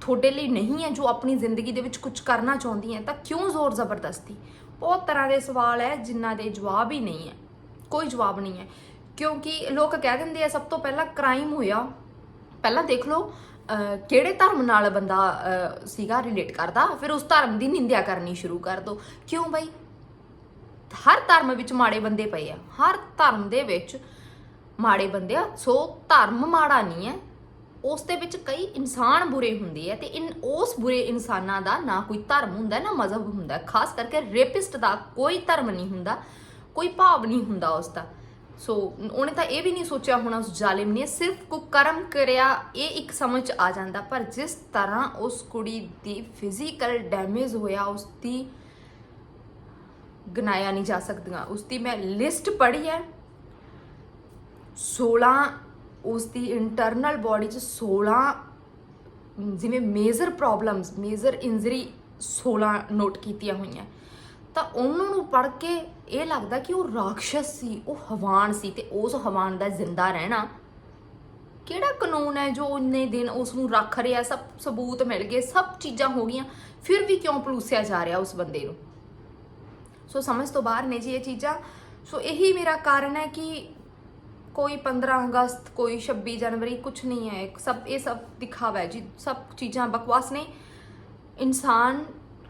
ਤੁਹਾਡੇ ਲਈ ਨਹੀਂ ਹੈ, ਜੋ ਆਪਣੀ ਜ਼ਿੰਦਗੀ ਦੇ ਵਿੱਚ ਕੁਝ ਕਰਨਾ ਚਾਹੁੰਦੀ ਹੈ? ਤਾਂ ਕਿਉਂ ਜ਼ੋਰ ਜ਼ਬਰਦਸਤੀ? ਬਹੁਤ ਤਰ੍ਹਾਂ ਦੇ ਸਵਾਲ ਹੈ ਜਿਨ੍ਹਾਂ ਦੇ ਜਵਾਬ ਹੀ ਨਹੀਂ ਹੈ। ਕੋਈ ਜਵਾਬ ਨਹੀਂ ਹੈ। ਕਿਉਂਕਿ ਲੋਕ ਕਹਿ ਦਿੰਦੇ ਆ, ਸਭ ਤੋਂ ਪਹਿਲਾਂ ਕ੍ਰਾਈਮ ਹੋਇਆ। ਪਹਿਲਾਂ ਦੇਖ ਲਓ ਕਿਹੜੇ ਧਰਮ ਨਾਲ ਬੰਦਾ ਸੀਗਾ ਰਿਲੇਟ ਕਰਦਾ? ਫਿਰ ਉਸ ਧਰਮ ਦੀ ਨਿੰਦਿਆ ਕਰਨੀ ਸ਼ੁਰੂ ਕਰ ਦੋ। ਕਿਉਂ ਬਈ? ਹਰ ਧਰਮ ਵਿੱਚ ਮਾੜੇ ਬੰਦੇ ਪਏ ਆ। ਹਰ ਧਰਮ ਦੇ ਵਿੱਚ ਮਾੜੇ ਬੰਦੇ ਆ। ਸੋ ਧਰਮ ਮਾੜਾ ਨਹੀਂ ਹੈ। ਉਸ ਦੇ ਵਿੱਚ ਕਈ ਇਨਸਾਨ ਬੁਰੇ ਹੁੰਦੇ ਆ ਤੇ ਇਨ, ਉਸ ਬੁਰੇ ਇਨਸਾਨਾਂ ਦਾ ਨਾ ਕੋਈ ਧਰਮ ਹੁੰਦਾ, ਨਾ ਮਜ਼ਹਬ ਹੁੰਦਾ। ਖਾਸ ਕਰਕੇ ਰੇਪਿਸਟ ਦਾ ਕੋਈ ਧਰਮ ਨਹੀਂ ਹੁੰਦਾ, ਕੋਈ ਭਾਵ ਨਹੀਂ ਹੁੰਦਾ ਉਸ ਦਾ। ਸੋ ਉਹਨੇ ਤਾਂ ਇਹ ਵੀ ਨਹੀਂ ਸੋਚਿਆ ਹੋਣਾ ਉਸ ਜ਼ਾਲਿਮ ਨੇ, ਸਿਰਫ ਕੋ ਕਰਮ ਕਰਿਆ, ਇਹ ਇੱਕ ਸਮਝ 'ਚ ਆ ਜਾਂਦਾ। ਪਰ ਜਿਸ ਤਰ੍ਹਾਂ ਉਸ ਕੁੜੀ ਦੀ ਫਿਜ਼ੀਕਲ ਡੈਮੇਜ ਹੋਇਆ, ਉਸ ਦੀ ਗਨਾਇਆ ਨਹੀਂ ਜਾ ਸਕਦੀਆਂ। ਉਸ ਦੀ ਮੈਂ ਲਿਸਟ ਪੜ੍ਹੀ ਹੈ। 16 ਉਸ ਦੀ ਇੰਟਰਨਲ ਬਾਡੀ 'ਚ 16 ਜਿਵੇਂ major problems major injury 16 note ਕੀਤੀਆਂ ਹੋਈਆਂ। ਤਾਂ ਉਹਨਾਂ ਨੂੰ ਪੜ੍ਹ ਕੇ ਇਹ ਲੱਗਦਾ ਕਿ ਉਹ ਰਾਖਸ਼ਸ ਸੀ, ਉਹ ਹਵਾਨ ਸੀ ਤੇ ਉਸ ਹਵਾਨ ਦਾ ਜ਼ਿੰਦਾ ਰਹਿਣਾ ਕਿਹੜਾ ਕਾਨੂੰਨ ਹੈ ਜੋ ਇੰਨੇ ਦਿਨ ਉਸ ਨੂੰ ਰੱਖ ਰਿਹਾ, ਸਭ ਸਬੂਤ ਮਿਲ ਗਏ, ਸਭ ਚੀਜ਼ਾਂ ਹੋ ਗਈਆਂ, ਫਿਰ ਵੀ ਕਿਉਂ ਪਲੂਸਿਆ ਜਾ ਰਿਹਾ ਉਸ ਬੰਦੇ ਨੂੰ? ਸੋ ਸਮਝ ਤੋਂ ਬਾਹਰ ਨੇ ਜੀ ਇਹ ਚੀਜ਼ਾਂ। ਸੋ ਇਹੀ ਮੇਰਾ ਕਾਰਨ ਹੈ ਕਿ ਕੋਈ 15 ਅਗਸਤ, ਕੋਈ 26 ਜਨਵਰੀ ਕੁਝ ਨਹੀਂ ਹੈ ਸਭ, ਇਹ ਸਭ ਦਿਖਾਵਾ ਹੈ ਜੀ, ਸਭ ਚੀਜ਼ਾਂ ਬਕਵਾਸ ਨੇ। ਇਨਸਾਨ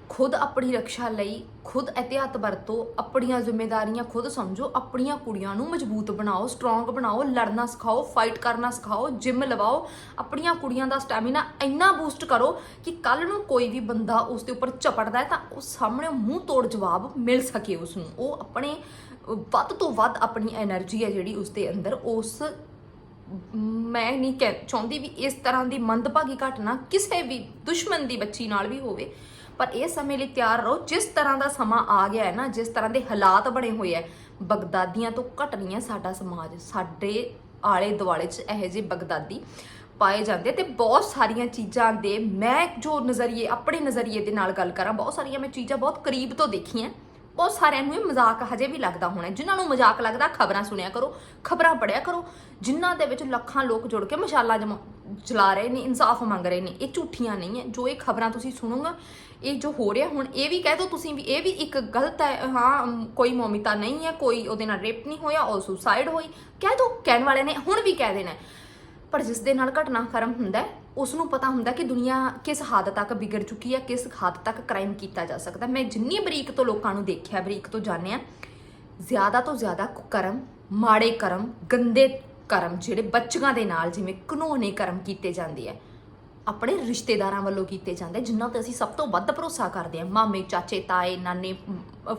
ਖੁਦ ਆਪਣੀ ਰੱਖਿਆ ਲਈ, ਖੁਦ ਇhtiyat ਵਰਤੋ, ਆਪਣੀਆਂ ਜ਼ਿੰਮੇਵਾਰੀਆਂ ਖੁਦ ਸਮਝੋ, ਆਪਣੀਆਂ ਕੁੜੀਆਂ ਨੂੰ ਮਜ਼ਬੂਤ ਬਣਾਓ ਸਟਰੋਂਗ ਬਣਾਓ, ਲੜਨਾ ਸਿਖਾਓ ਫਾਈਟ ਕਰਨਾ ਸਿਖਾਓ ਜਿਮ ਲਵਾਓ, ਆਪਣੀਆਂ ਕੁੜੀਆਂ ਦਾ ਸਟੈਮੀਨਾ ਇੰਨਾ ਬੂਸਟ ਕਰੋ ਕਿ ਕੱਲ ਨੂੰ ਕੋਈ ਵੀ ਬੰਦਾ ਉਸ ਦੇ ਉੱਪਰ ਝਪਟਦਾ ਤਾਂ ਉਹ ਸਾਹਮਣੇ ਮੂੰਹ ਤੋੜ ਜਵਾਬ ਮਿਲ ਸਕੇ ਉਸ ਨੂੰ ਉਹ ਆਪਣੇ, ਵੱਧ ਤੋਂ ਵੱਧ ਆਪਣੀ એનર્ਜੀ ਹੈ ਜਿਹੜੀ ਉਸ ਦੇ ਅੰਦਰ, ਉਸ ਮੈਂ ਨਹੀਂ ਚਾਹੁੰਦੀ ਵੀ ਇਸ ਤਰ੍ਹਾਂ ਦੀ ਮੰਦਭਾਗੀ ਘਟਨਾ ਕਿਸੇ ਵੀ ਦੁਸ਼ਮਣ ਦੀ ਬੱਚੀ ਨਾਲ ਵੀ ਹੋਵੇ ਪਰ ਇਹ ਸਮੇਂ ਲਈ ਤਿਆਰ ਰਹੋ। ਜਿਸ ਤਰ੍ਹਾਂ ਦਾ ਸਮਾਂ ਆ ਗਿਆ ਹੈ ਨਾ, ਜਿਸ ਤਰ੍ਹਾਂ ਦੇ ਹਾਲਾਤ ਬਣੇ ਹੋਏ ਹੈ, ਬਗਦਾਦੀਆਂ ਤੋਂ ਘਟ ਨਹੀਂ ਹੈ ਸਾਡਾ ਸਮਾਜ। ਸਾਡੇ ਆਲੇ ਦੁਆਲੇ 'ਚ ਇਹੋ ਜਿਹੇ ਬਗਦਾਦੀ ਪਾਏ ਜਾਂਦੇ ਤੇ ਬਹੁਤ ਸਾਰੀਆਂ ਚੀਜ਼ਾਂ ਦੇ ਮੈਂ ਜੋ ਨਜ਼ਰੀਏ, ਆਪਣੇ ਨਜ਼ਰੀਏ ਦੇ ਨਾਲ ਗੱਲ ਕਰਾਂ, ਬਹੁਤ ਸਾਰੀਆਂ ਮੈਂ ਚੀਜ਼ਾਂ ਬਹੁਤ ਕਰੀਬ ਤੋਂ ਦੇਖੀਆਂ। ਬਹੁਤ ਸਾਰਿਆਂ ਨੂੰ ਇਹ ਮਜ਼ਾਕ ਹਜੇ ਵੀ ਲੱਗਦਾ ਹੋਣਾ ਜਿਨ੍ਹਾਂ ਨੂੰ ਮਜ਼ਾਕ ਲੱਗਦਾ, ਖਬਰਾਂ ਸੁਣਿਆ ਕਰੋ, ਖਬਰਾਂ ਪੜਿਆ ਕਰੋ, ਜਿਨ੍ਹਾਂ ਦੇ ਵਿੱਚ ਲੱਖਾਂ ਲੋਕ ਜੁੜ ਕੇ ਮਸ਼ਾਲਾ ਜਮਾ ਚਲਾ ਰਹੇ ਨੇ, ਇਨਸਾਫ ਮੰਗ ਰਹੇ ਨੇ, ਇਹ ਝੂਠੀਆਂ ਨਹੀਂ ਹੈ। ਜੋ ਇਹ ਖਬਰਾਂ ਤੁਸੀਂ ਸੁਣੋਗਾ, ਇਹ ਜੋ ਹੋ ਰਿਹਾ, ਹੁਣ ਇਹ ਵੀ ਕਹਿ ਦੋ ਤੁਸੀਂ ਵੀ, ਇਹ ਵੀ ਇੱਕ ਗਲਤ ਹੈ, ਹਾਂ ਕੋਈ ਮੋਮਿਤਾ ਨਹੀਂ ਹੈ, ਕੋਈ ਉਹਦੇ ਨਾਲ ਰੇਪ ਨਹੀਂ ਹੋਇਆ, ਉਹ ਸੁਸਾਈਡ ਹੋਈ। ਕਹਿ ਦੋ, ਕਹਿਣ ਵਾਲੇ ਨੇ, ਹੁਣ ਵੀ ਕਹਿ ਦੇਣਾ ਪਰ ਜਿਸ ਦੇ ਨਾਲ ਘਟਨਾ ਘਟਨਾਕ੍ਰਮ ਹੁੰਦਾ ਹੈ ਉਸ ਨੂੰ ਪਤਾ ਹੁੰਦਾ ਕਿ ਦੁਨੀਆ ਕਿਸ ਹੱਦ ਤੱਕ ਵਿਗੜ ਚੁੱਕੀ ਹੈ, ਕਿਸ ਹੱਦ ਤੱਕ ਕ੍ਰਾਈਮ ਕੀਤਾ ਜਾ ਸਕਦਾ ਮੈਂ ਜਿੰਨੀ ਬਰੀਕ ਤੋਂ ਲੋਕਾਂ ਨੂੰ ਦੇਖਿਆ, ਬਰੀਕ ਤੋਂ ਜਾਣਿਆ, ਜ਼ਿਆਦਾ ਤੋਂ ਜ਼ਿਆਦਾ ਕਰਮ, ਮਾੜੇ ਕਰਮ, ਗੰਦੇ ਕਰਮ ਜਿਹੜੇ ਬੱਚਿਆਂ ਦੇ ਨਾਲ ਜਿਵੇਂ ਘਨੋਨੇ ਕਰਮ ਕੀਤੇ ਜਾਂਦੇ ਆ, ਆਪਣੇ ਰਿਸ਼ਤੇਦਾਰਾਂ ਵੱਲੋਂ ਕੀਤੇ ਜਾਂਦੇ ਜਿਨ੍ਹਾਂ ਤੇ ਅਸੀਂ ਸਭ ਤੋਂ ਵੱਧ ਭਰੋਸਾ ਕਰਦੇ ਹਾਂ ਮਾਮੇ, ਚਾਚੇ, ਤਾਏ, ਨਾਨੇ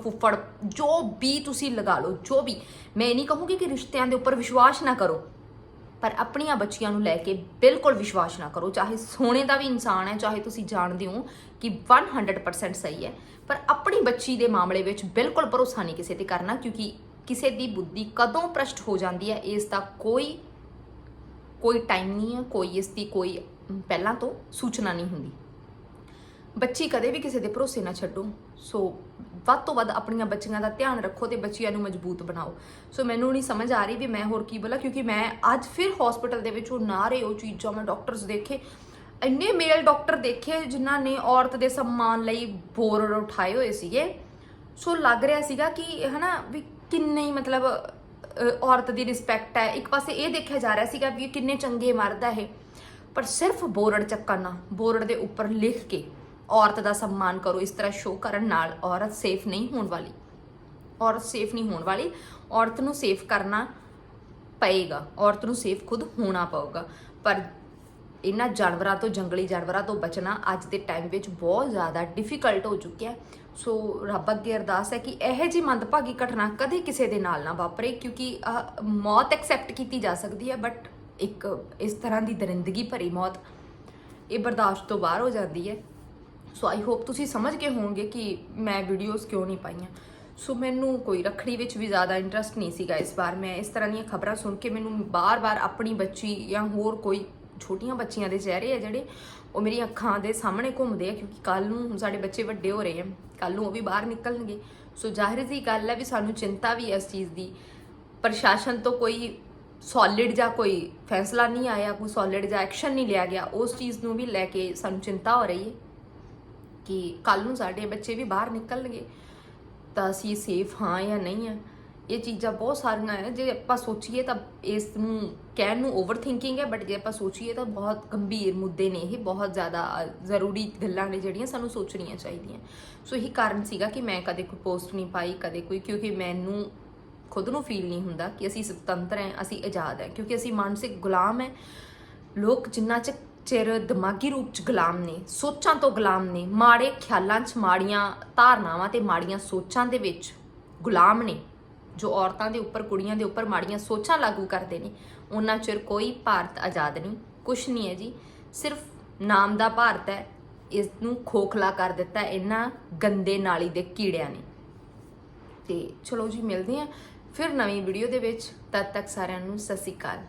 ਫੁੱਫੜ, ਜੋ ਵੀ ਤੁਸੀਂ ਲਗਾ ਲਓ, ਜੋ ਵੀ। ਮੈਂ ਇਹ ਨਹੀਂ ਕਹੂੰਗੀ ਕਿ ਰਿਸ਼ਤਿਆਂ ਦੇ ਉੱਪਰ ਵਿਸ਼ਵਾਸ ਨਾ ਕਰੋ, ਪਰ ਆਪਣੀਆਂ ਬੱਚੀਆਂ ਨੂੰ ਲੈ ਕੇ ਬਿਲਕੁਲ ਵਿਸ਼ਵਾਸ ਨਾ ਕਰੋ, ਚਾਹੇ ਸੋਨੇ ਦਾ ਵੀ ਇਨਸਾਨ ਹੈ, ਚਾਹੇ ਤੁਸੀਂ ਜਾਣਦੇ ਹੋ ਕਿ 100% ਸਹੀ ਹੈ, ਪਰ ਆਪਣੀ ਬੱਚੀ ਦੇ ਮਾਮਲੇ ਵਿੱਚ ਬਿਲਕੁਲ ਭਰੋਸਾ ਨਹੀਂ ਕਿਸੇ ਤੇ ਕਰਨਾ, ਕਿਉਂਕਿ ਕਿਸੇ ਦੀ ਬੁੱਧੀ ਕਦੋਂ ਪ੍ਰਸ਼ਟ ਹੋ ਜਾਂਦੀ ਹੈ, ਇਸ ਦਾ ਕੋਈ ਕੋਈ ਟਾਈਮ ਨਹੀਂ ਹੈ, ਕੋਈ ਇਸ ਦੀ ਕੋਈ ਪਹਿਲਾਂ ਤੋਂ ਸੂਚਨਾ ਨਹੀਂ ਹੁੰਦੀ। ਬੱਚੀ ਕਦੇ ਵੀ ਕਿਸੇ ਦੇ ਭਰੋਸੇ ਨਾ ਛੱਡੋ। ਸੋ ਵੱਧ ਤੋਂ ਵੱਧ ਆਪਣੀਆਂ ਬੱਚੀਆਂ ਦਾ ਧਿਆਨ ਰੱਖੋ ਤੇ ਬੱਚੀਆਂ ਨੂੰ ਮਜ਼ਬੂਤ ਬਣਾਓ। ਸੋ ਮੈਨੂੰ ਨਹੀਂ ਸਮਝ ਆ ਰਹੀ ਵੀ ਮੈਂ ਹੋਰ ਕੀ ਬੋਲਾਂ, ਕਿਉਂਕਿ ਮੈਂ ਅੱਜ ਫਿਰ ਹਸਪੀਟਲ ਦੇ ਵਿੱਚ ਉਹ ਨਾਰੇ ਉਹ ਚੀਜ਼ਾਂ ਮੈਂ ਡਾਕਟਰਸ ਦੇਖੇ। ਇੰਨੇ ਮੇਲ ਡਾਕਟਰ ਦੇਖੇ ਜਿਨ੍ਹਾਂ ਨੇ ਔਰਤ ਦੇ ਸਨਮਾਨ ਲਈ ਬੋਰਡ ਉਠਾਏ ਹੋਏ ਸੀਗੇ। ਸੋ ਲੱਗ ਰਿਹਾ ਸੀਗਾ ਕਿ, ਹਨਾ, ਵੀ ਕਿੰਨੇ ਹੀ ਮਤਲਬ ਔਰਤ ਦੀ ਰਿਸਪੈਕਟ ਹੈ। ਇੱਕ ਪਾਸੇ ਇਹ ਦੇਖਿਆ ਜਾ ਰਿਹਾ ਸੀਗਾ ਵੀ ਕਿੰਨੇ ਚੰਗੇ ਮਰਦ ਹੈ ਇਹ। ਪਰ ਸਿਰਫ ਬੋਰਡ ਚੱਕਣ ਨਾਲ ਬੋਰਡ ਦੇ ਉੱਪਰ ਲਿਖ ਕੇ ਔਰਤ ਦਾ ਸਨਮਾਨ ਕਰੋ। ਇਸ ਤਰ੍ਹਾਂ ਸ਼ੋਅ ਕਰਨ ਨਾਲ ਔਰਤ ਸੇਫ ਨਹੀਂ ਹੋਣ ਵਾਲੀ। ਔਰਤ ਸੇਫ ਨਹੀਂ ਹੋਣ ਵਾਲੀ। ਔਰਤ ਨੂੰ ਸੇਫ ਕਰਨਾ ਪਏਗਾ। ਔਰਤ ਨੂੰ ਸੇਫ ਖੁਦ ਹੋਣਾ ਪਊਗਾ। ਪਰ ਇਹਨਾਂ ਜਾਨਵਰਾਂ ਤੋਂ, ਜੰਗਲੀ ਜਾਨਵਰਾਂ ਤੋਂ ਬਚਣਾ ਅੱਜ ਦੇ ਟਾਈਮ ਵਿੱਚ ਬਹੁਤ ਜ਼ਿਆਦਾ ਡਿਫਿਕਲਟ ਹੋ ਚੁੱਕਿਆ ਸੋ ਰੱਬ ਅੱਗੇ ਅਰਦਾਸ ਹੈ ਕਿ ਇਹੋ ਜੀ ਮੰਦਭਾਗੀ ਘਟਨਾ ਕਦੇ ਕਿਸੇ ਦੇ ਨਾਲ ਨਾ ਵਾਪਰੇ, ਕਿਉਂਕਿ ਮੌਤ ਐਕਸੈਪਟ ਕੀਤੀ ਜਾ ਸਕਦੀ ਹੈ ਬਟ ਇੱਕ ਇਸ ਤਰ੍ਹਾਂ ਦੀ ਦਰਿੰਦਗੀ ਭਰੀ ਮੌਤ ਇਹ ਬਰਦਾਸ਼ਤ ਤੋਂ ਬਾਹਰ ਹੋ ਜਾਂਦੀ ਹੈ। ਸੋ ਆਈ ਹੋਪ ਤੁਸੀਂ ਸਮਝ ਗਏ ਹੋਵੋਗੇ ਕਿ ਮੈਂ ਵੀਡੀਓਜ਼ ਕਿਉਂ ਨਹੀਂ ਪਾਈਆਂ। ਸੋ ਮੈਨੂੰ ਕੋਈ ਰੱਖੜੀ ਵਿੱਚ ਵੀ ਜ਼ਿਆਦਾ ਇੰਟਰਸਟ ਨਹੀਂ ਸੀਗਾ ਇਸ ਵਾਰ। ਮੈਂ ਇਸ ਤਰ੍ਹਾਂ ਦੀਆਂ ਖਬਰਾਂ ਸੁਣ ਕੇ ਮੈਨੂੰ ਬਾਰ-ਬਾਰ ਆਪਣੀ ਬੱਚੀ ਜਾਂ ਹੋਰ ਕੋਈ ਛੋਟੀਆਂ ਬੱਚੀਆਂ ਦੇ ਚਿਹਰੇ ਆ ਜਿਹੜੇ, ਉਹ ਮੇਰੀ ਅੱਖਾਂ ਦੇ ਸਾਹਮਣੇ ਘੁੰਮਦੇ ਆ ਕਿਉਂਕਿ ਕੱਲ ਨੂੰ ਹੁਣ ਸਾਡੇ ਬੱਚੇ ਵੱਡੇ ਹੋ ਰਹੇ ਆ ਕੱਲ ਨੂੰ ਉਹ ਵੀ ਬਾਹਰ ਨਿਕਲਣਗੇ। ਸੋ ਜ਼ਾਹਿਰ ਜੀ ਗੱਲ ਹੈ ਵੀ ਸਾਨੂੰ ਚਿੰਤਾ ਵੀ ਇਸ ਚੀਜ਼ ਦੀ। ਪ੍ਰਸ਼ਾਸਨ ਤੋਂ ਕੋਈ ਸੋਲਿਡ ਜਾਂ ਕੋਈ ਫੈਸਲਾ ਨਹੀਂ ਆਇਆ, ਕੋਈ ਸੋਲਿਡ ਜਾਂ ਐਕਸ਼ਨ ਨਹੀਂ ਲਿਆ ਗਿਆ, ਉਸ ਚੀਜ਼ ਨੂੰ ਵੀ ਲੈ ਕੇ ਸਾਨੂੰ ਚਿੰਤਾ ਹੋ ਰਹੀ ਹੈ ਕਿ ਕੱਲ ਨੂੰ ਸਾਡੇ ਬੱਚੇ ਵੀ ਬਾਹਰ ਨਿਕਲਣਗੇ। ਤਾਂ ਅਸੀਂ ਸੇਫ ਹਾਂ ਜਾਂ ਨਹੀਂ ਆ। ਇਹ ਚੀਜ਼ਾਂ ਬਹੁਤ ਸਾਰੀਆਂ ਹੈ ਜੇ ਆਪਾਂ ਸੋਚੀਏ ਤਾਂ ਇਸ ਨੂੰ ਕਹਿਣ ਨੂੰ ਓਵਰ ਥਿੰਕਿੰਗ ਹੈ ਬਟ ਜੇ ਆਪਾਂ ਸੋਚੀਏ ਤਾਂ ਬਹੁਤ ਗੰਭੀਰ ਮੁੱਦੇ ਨੇ ਇਹ, ਬਹੁਤ ਜ਼ਿਆਦਾ ਜ਼ਰੂਰੀ ਗੱਲਾਂ ਨੇ ਜਿਹੜੀਆਂ ਸਾਨੂੰ ਸੋਚਣੀਆਂ ਚਾਹੀਦੀਆਂ। ਸੋ ਇਹੀ ਕਾਰਨ ਸੀਗਾ ਕਿ ਮੈਂ ਕਦੇ ਕੋਈ ਪੋਸਟ ਨਹੀਂ ਪਾਈ, ਕਦੇ ਕੋਈ, ਕਿਉਂਕਿ ਮੈਨੂੰ ਖੁਦ ਨੂੰ ਫੀਲ ਨਹੀਂ ਹੁੰਦਾ ਕਿ ਅਸੀਂ ਸੁਤੰਤਰ ਹਾਂ, ਅਸੀਂ ਆਜ਼ਾਦ ਹਾਂ, ਕਿਉਂਕਿ ਅਸੀਂ ਮਾਨਸਿਕ ਗੁਲਾਮ ਹੈ। ਲੋਕ ਜਿੰਨਾ ਚ ਚਿਰ ਦਿਮਾਗੀ ਰੂਪ ਚ ਗੁਲਾਮ ਨੇ, ਸੋਚਾਂ ਤੋਂ ਗੁਲਾਮ ਨੇ, ਮਾੜੇ ਖਿਆਲਾਂ ਚ ਮਾੜੀਆਂ ਧਾਰਨਾਵਾਂ ਤੇ ਮਾੜੀਆਂ ਸੋਚਾਂ ਦੇ ਵਿੱਚ ਗੁਲਾਮ ਨੇ ਜੋ ਔਰਤਾਂ ਦੇ ਉੱਪਰ, ਕੁੜੀਆਂ ਦੇ ਉੱਪਰ ਮਾੜੀਆਂ ਸੋਚਾਂ ਲਾਗੂ ਕਰਦੇ ਨੇ, ਉਹਨਾਂ ਚਿਰ ਕੋਈ ਭਾਰਤ ਆਜ਼ਾਦ ਨਹੀਂ। ਕੁਛ ਨਹੀਂ ਹੈ ਜੀ, ਸਿਰਫ ਨਾਮ ਦਾ ਭਾਰਤ ਹੈ ਇਸ ਨੂੰ ਖੋਖਲਾ ਕਰ ਦਿੱਤਾ ਇਹਨਾਂ ਗੰਦੇ ਨਾਲੀ ਦੇ ਕੀੜਿਆਂ ਨੇ। ਤੇ ਚਲੋ ਜੀ, ਮਿਲਦੇ ਆਂ ਫਿਰ ਨਵੀਂ ਵੀਡੀਓ ਦੇ ਵਿੱਚ। ਤਦ ਤੱਕ ਸਾਰਿਆਂ ਨੂੰ ਸਤਿ ਸ਼੍ਰੀ ਅਕਾਲ।